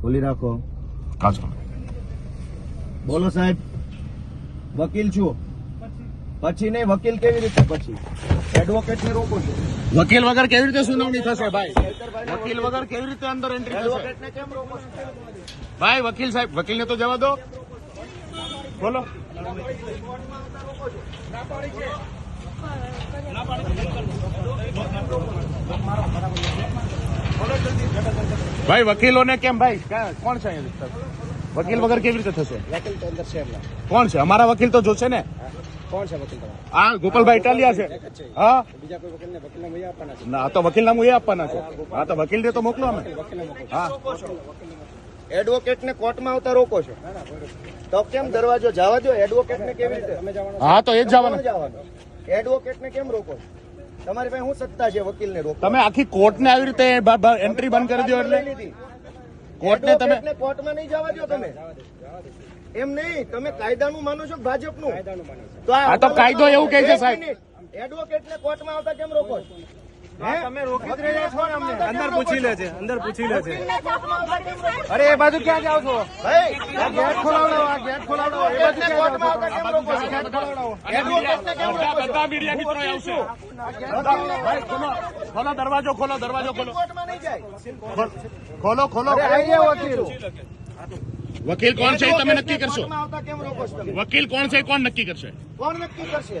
ખોલી રાખો. હા બોલો સાહેબ વકીલ છું. પછી નહીં વકીલ કેવી રીતે પછી? એડવોકેટ ને રોકો છો. વકીલ વગર કેવી રીતે સુનાવણી થશે ભાઈ? વકીલ વગર કેવી રીતે અંદર એન્ટ્રી થશે? કેમ રોકો ભાઈ વકીલ સાહેબ વકીલને તો જવા દો. બોલો. ભાઈ વકીલોને કેમ? ભાઈ કોણ છે વકીલ વગર કેવી રીતે થશે? વકીલ તો અંદર છે કોણ છે? અમારા વકીલ તો જોશે ને? કોણ છે વકીલ તમારો? આ ગોપાલભાઈ ઇટાલિયા છે. એક જ છે. હા? બીજા કોઈ વકીલને વકીલને મળી આપવાના છે? ના આ તો વકીલનામું એ આપવાના છે. હા તો વકીલને તો મોકલો અમે. વકીલને હા. એડવોકેટ કોર્ટમાં આવતા રોકો છો? તો કેમ દરવાજો જવા દો? એડવોકેટને કેવી રીતે? જવાનું હા તો એ જ જવાનું. એડવોકેટ ને કેમ રોકો છો? તમારી પાસે શું સત્તા છે વકીલ ને રોકો તમે આખી કોર્ટને આવી રીતે એન્ટ્રી બંધ કરી દો એટલે? કોર્ટને તમે કોર્ટ કોર્ટમાં નહીં જવા દો તમે. એમ નહીં તમે કાયદાનું માનો છો કે ભાજપનું? કાયદાનું માને છે. તો આ તો કાયદો એવું કહે છે, સાહેબ. એડવોકેટ ને કોર્ટમાં આવતા કેમ રોકો છો? હે? તમે રોકી જ રહ્યા છો ને અમને? વકીલને અંદર પૂછી લે. છે અંદર પૂછી લે છે? અરે એ બાજુ ક્યાં જાવ છો? ગેટ ખોલાવડો આ ગેટ ખોલાવડો એ બાજુ? બધા મીડિયા મિત્રો આવશે. ખોલો. ખોલો દરવાજો ખોલો દરવાજો ખોલો. કોર્ટમાં નહીં જાય. ખોલ- ખોલો વકીલ. વકીલ કોણ છે તમે નક્કી કરશો? કોર્ટમાં આવતા કેમ રોકો છો તમે? વકીલ કોણ છે કોણ નક્કી કરશે? કોણ નક્કી કરશે?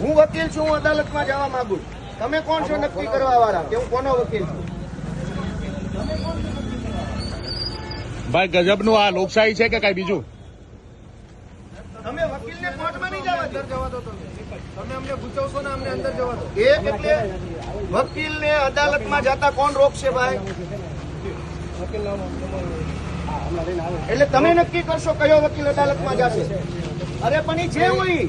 હું વકીલ છું હું અદાલતમાં જવા માંગુ છું. તમે કોણ છો નક્કી કરવા વાળા? કે હું કોનો વકીલ છું? ભાઈ ગજબનું આ લોકશાહી છે કે કઈ બીજું? તમે વકીલને કોર્ટમાં નહીં જવા અંદર જવા દો તમે. તમે અમને ગુચવશો ને અમને અંદર જવા દો. એક એટલે વકીલને અદાલતમાં જતા કોણ રોકશે ભાઈ? એટલે તમે નક્કી કરશો કયો વકીલ અદાલતમાં જશે. અરે પણ એ જે હોય.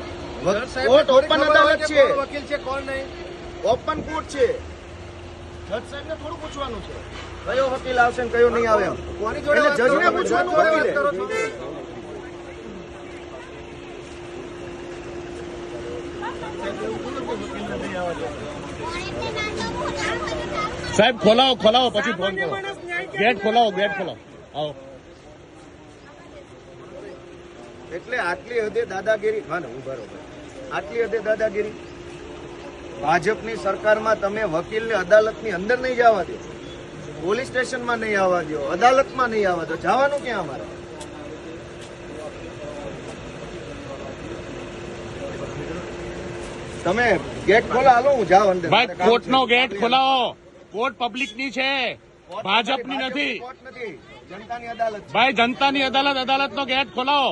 કોર્ટ ઓપન અદાલત છે. વકીલ છે કોણ નહીં? ઓપન કોર્ટ છે. જજ સાહેબ ને થોડું પૂછવાનું છે. કયો વકીલ આવશે ને કયો નહીં આવે કોની જોડે જજને પૂછવાનું? સાહેબ ખોલાવો ખોલાવો પછી ફોન કરો. ગેટ ખોલાવો ગેટ ખોલાવો. આવો. એટલે આટલી હદે દાદાગીરી હા ને હું બરોબર. આટલી હદે દાદાગીરી? ભાજપની સરકારમાં તમે વકીલને અદાલતની અંદર નહીં જવા દો. પોલીસ સ્ટેશનમાં નહીં આવવા દો. અદાલતમાં નહીં આવવા દો. જવાનું ક્યાં અમારે? તમે ગેટ ખોલા હાલો હું જાઉં અંદર. ભાઈ કોર્ટનો ગેટ ખોલાવો. કોર્ટ પબ્લિકની છે ભાજપની નથી. કોર્ટ નથી. જનતાની અદાલત ભાઈ જનતાની અદાલત અદાલત નો ગેટ ખોલાવો.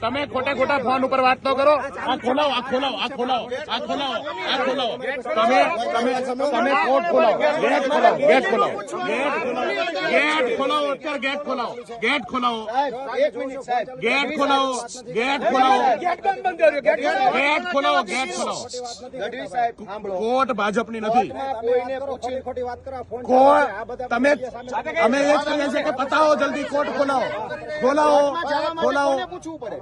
તમે ખોટા ખોટા ફોન ઉપર વાત તો કરો. આ ખોલાવો આ ખોલાવો આ ખોલાવો આ ખોલાવો આ ખોલાવો. તમે તમે તમે કોર્ટ ખોલાવો. ગેટ ખોલાવો. ગેટ ખોલાવો ગેટ ખોલાવો. ગેટ ખોલાવો. અત્યારે ગેટ ખોલાવો. ગેટ ખોલાવો. સાહેબ એક મિનિટ સાહેબ. ગેટ ખોલાવો. ગેટ ખોલાવો. ગેટ બંધ બંધ કર્યો ગેટ બંધ. ગેટ ખોલાવો ગેટ ખોલાવો. ગઢવી સાહેબ સાંભળો. કોર્ટ ભાજપની નથી. કોર્ટમાં કોઈને પૂછી ખોટી વાત કરો ફોન કોર્ટ તમે અમે એ જ કહીએ છીએ કે પતાવો જલ્દી કોર્ટ ખોલાવો. ખોલાવો કોર્ટમાં જવા માટે ખોલાવો. કોને પૂછવું પડે?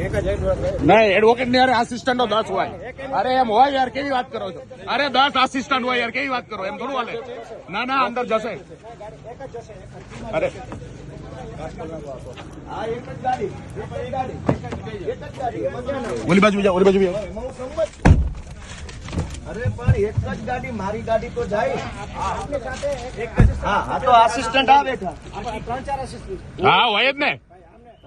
નહીં એડવોકેટની અરે આસિસ્ટન્ટો દસ હોય. અરે એમ હોય યાર કેવી વાત કરો છો? અરે દસ આસિસ્ટન્ટ હોય યાર કેવી વાત કરો? એમ થોડું હાલે. ના ના અંદર જશે. અરે. એક જ ગાડી એક જ ગાડી એક જ ગાડી એમાં ક્યાં ના હોય? ઓલી બાજુ જાઓ ઓલી બાજુ જાઓ. એમાં હું સંમત છું. અરે પણ એક જ ગાડી મારી ગાડી તો જાય. હા હા તો આસિસ્ટન્ટ આ બેઠા. હા હોય જ ને.